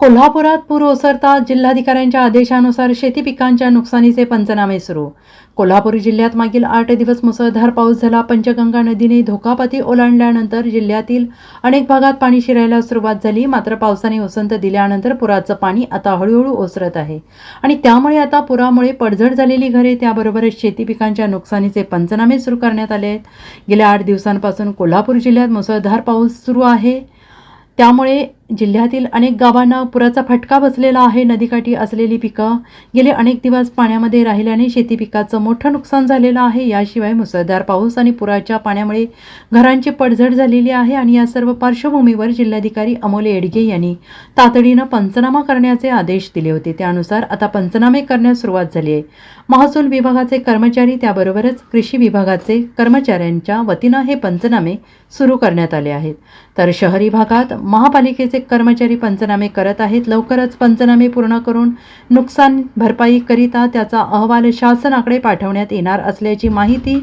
कोल्हापुरात पूर ओसरता जिल्हाधिकाऱ्यांच्या आदेशानुसार शेती पिकांच्या नुकसानीचे पंचनामे सुरू. कोल्हापूर जिल्ह्यात मागील आठ दिवस मुसळधार पाऊस झाला. पंचगंगा नदीने धोकापाती ओलांडल्यानंतर जिल्ह्यातील अनेक भागात पाणी शिरायला सुरुवात झाली. मात्र पावसाने वसंत दिल्यानंतर पुराचं पाणी आता हळूहळू ओसरत आहे. आणि त्यामुळे आता पुरामुळे पडझड झालेली घरे त्याबरोबरच शेती पिकांच्या नुकसानीचे पंचनामे सुरू करण्यात आले आहेत. गेल्या आठ दिवसांपासून कोल्हापूर जिल्ह्यात मुसळधार पाऊस सुरू आहे. त्यामुळे जिल्ह्यातील अनेक गावांना पुराचा फटका बसलेला आहे. नदीकाठी असलेली पिकं गेले अनेक दिवस पाण्यामध्ये राहिल्याने शेती पिकाचं मोठं नुकसान झालेलं आहे. याशिवाय मुसळधार पाऊस आणि पुराच्या पाण्यामुळे घरांची पडझड झालेली आहे आणि या सर्व पार्श्वभूमीवर जिल्हाधिकारी अमोल येडगे यांनी तातडीनं पंचनामा करण्याचे आदेश दिले होते. त्यानुसार आता पंचनामे करण्यास सुरुवात झाली आहे. महसूल विभागाचे कर्मचारी त्याबरोबरच कृषी विभागाचे कर्मचाऱ्यांच्या वतीनं हे पंचनामे सुरू करण्यात आले आहेत. तर शहरी भागात महापालिकेचे कर्मचारी पंचनामे करत आहेत. लवकरच पंचनामे पूर्ण करून नुकसान भरपाईकरिता त्याचा अहवाल शासनाकडे पाठवण्यात येणार असल्याची माहिती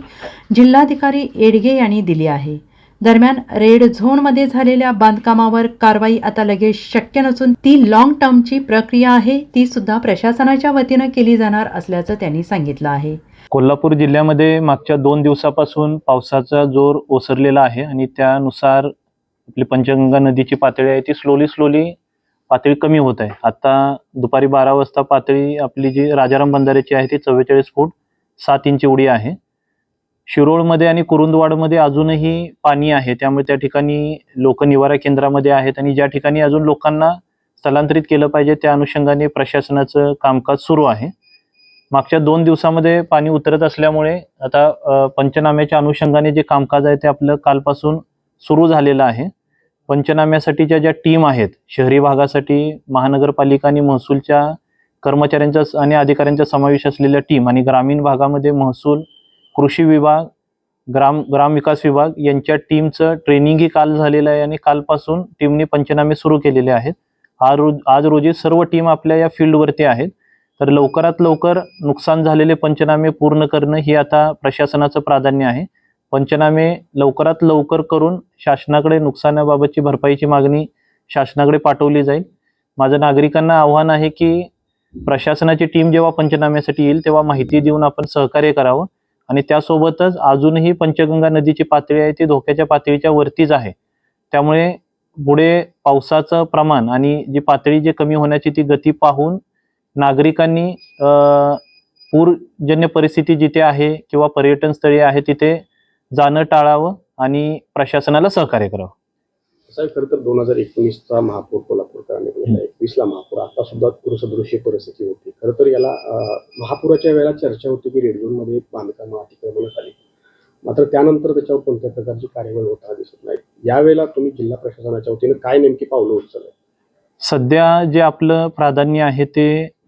जिल्हाधिकारी येडगे यांनी दिली आहे. दरम्यान रेड झोनमध्ये झालेल्या बांधकामावर कारवाई आता लगेच शक्य नसून ती लॉंग टर्मची प्रक्रिया आहे. ती सुद्धा प्रशासनाच्या वतीनं केली जाणार असल्याचं त्यांनी सांगितलं आहे. कोल्हापूर जिल्ह्यामध्ये मागच्या दोन दिवसापासून पावसाचा जोर ओसरलेला आहे आणि त्यानुसार आपली पंचगंगा नदीची पातळी आहे ती स्लोली स्लोली पातळी कमी होत आहे. आता दुपारी बारा वाजता पातळी आपली जी राजाराम बंधाऱ्याची आहे ती चव्वेचाळीस फूट सात इंच उडी आहे. शिरोळमध्ये आणि कुरुंदवाडमध्ये अजूनही पाणी आहे. त्यामुळे त्या ठिकाणी लोक निवारा केंद्रामध्ये आहेत आणि ज्या ठिकाणी अजून लोकांना स्थलांतरित केलं पाहिजे त्या अनुषंगाने प्रशासनाचं कामकाज सुरू आहे. मागच्या दोन दिवसामध्ये पाणी उतरत असल्यामुळे आता पंचनाम्याच्या अनुषंगाने जे कामकाज आहे ते आपलं कालपासून सुरू झालेलं आहे. पंचनाम्यासाठीच्या ज्या टीम आहेत शहरी भागासाठी महानगरपालिका आणि महसूलच्या कर्मचाऱ्यांचा आणि अधिकाऱ्यांचा समावेश असलेल्या टीम आणि ग्रामीण भागामध्ये महसूल कृषी विभाग ग्राम ग्रामविकास विभाग यांच्या टीमचं ट्रेनिंगही काल झालेलं आहे आणि कालपासून टीमने पंचनामे सुरू केलेले आहेत. आज रोज आज रोजी सर्व टीम आपल्या या फील्डवरती आहेत. तर लवकरात लवकर नुकसान झालेले पंचनामे पूर्ण करणं ही आता प्रशासनाचं प्राधान्य आहे. पंचनामे लवकरात लवकर करून शासनाकडे नुकसानाबाबतची भरपाईची मागणी शासनाकडे पाठवली जाईल. माझं नागरिकांना आव्हान आहे की प्रशासनाची टीम जेव्हा पंचनाम्यासाठी येईल तेव्हा माहिती देऊन आपण सहकार्य करावं. आणि त्यासोबतच अजूनही पंचगंगा नदीची पातळी आहे ती धोक्याच्या पातळीच्या वरतीच आहे. त्यामुळे पुढे पावसाचं प्रमाण आणि जी पातळी जी कमी होण्याची ती गती पाहून नागरिकांनी पूरजन्य परिस्थिती जिथे आहे किंवा पर्यटन स्थळी आहे तिथे जाणं टाळावं आणि प्रशासनाला सहकार्य करावं. साहेब खरं तर दोन हजार एकोणीसचा महापूर कोल्हापूरकरांनी एकवीसला महापूर आता सुद्धा पूरसदृश्य परिस्थिती होती. खरं तर याला महापुराच्या वेळेला चर्चा होती की रेडमध्ये बांधकाम अतिक्रमण झाली. मात्र त्यानंतर त्याच्यावर कोणत्या प्रकारची कार्यवाही होताना दिसत नाही. यावेळेला तुम्ही जिल्हा प्रशासनाच्या वतीनं काय नेमकी पावलं उचलत सध्या जे आपलं प्राधान्य आहे ते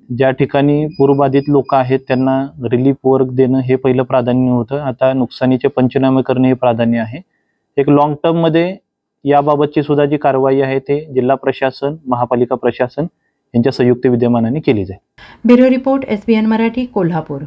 ज्या ठिकाणी पूरबाधित लोक आहेत त्यांना रिलीफ वर्क देणं हे पहिलं प्राधान्य होतं. आता नुकसानीचे पंचनामे करणे हे प्राधान्य आहे. एक लॉंग टर्ममध्ये याबाबतची सुद्धा जी कारवाई आहे ते जिल्हा प्रशासन महापालिका प्रशासन यांच्या संयुक्त विद्यमानाने केली जाईल. Bureau report S B N Marathi Kolhapur.